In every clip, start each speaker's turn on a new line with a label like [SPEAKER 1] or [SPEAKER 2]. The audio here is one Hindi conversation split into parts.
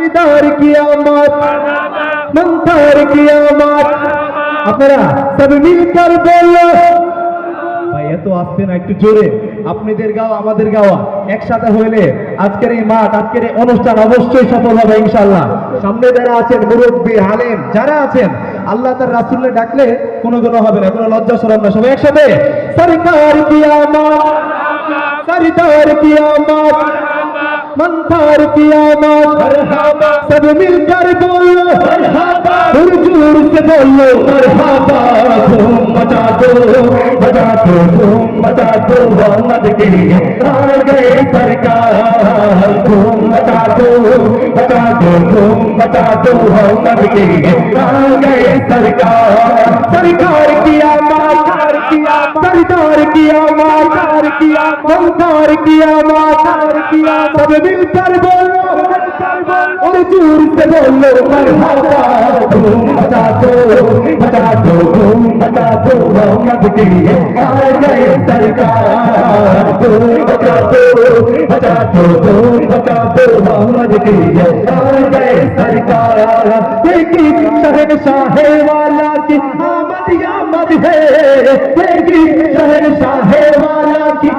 [SPEAKER 1] দাবিদার কিয়ামত। মন্তার কিয়ামত। আপনারা সব মিলকার বলো। ভাই, এত আসছে না, একটু জোরে। আপনাদের গাওয়া, আমাদের গাওয়া। একসাথে হইলে আজকের এই মাঠ, আজকের এই অনুষ্ঠান অবশ্যই সফল হবে ইনশাল্লাহ সামনে যারা আছেন, মুরব্বী হালেম যারা আছেন, আল্লাহ তার রাসুল্লে ডাকলে কোনো গুণ হবে না, কোনো লজ্জা সরম না, সবাই একসাথে। সরকার কিয়ামত। সরকার কিয়ামত। মন্থার কিয়ামত। सब मिलकर बोलो ज़ोर से बोलो। मरहबा धूम मचा दो बजा दो धूम मचा दो मोहम्मद के आ गए सरकार धूम मचा दो बजा दो धूम मचा दो मोहम्मद के आ गए सरकार सरकार किया मार किया सरदार किया मार किया मंथर किया मार किया सब मिलकर बोलो और ज़ोर से बोलो धूम मचा दो मचा दो मचा दो मोहम्मद के लिए आ गए सरकार धूम मचा दो मचा दो मचा दो मोहम्मद के लिए आ गए सरकार देखी शहर शाहे वाला की आमद आमद है देखी शहर शाहे वाला की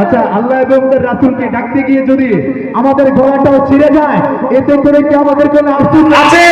[SPEAKER 1] আচ্ছা আল্লাহ এবং রাসূলকে ডাকতে গিয়ে যদি আমাদের গলাটাও ছিঁড়ে যায়, এতে করে কি আমাদের কোনো আছে।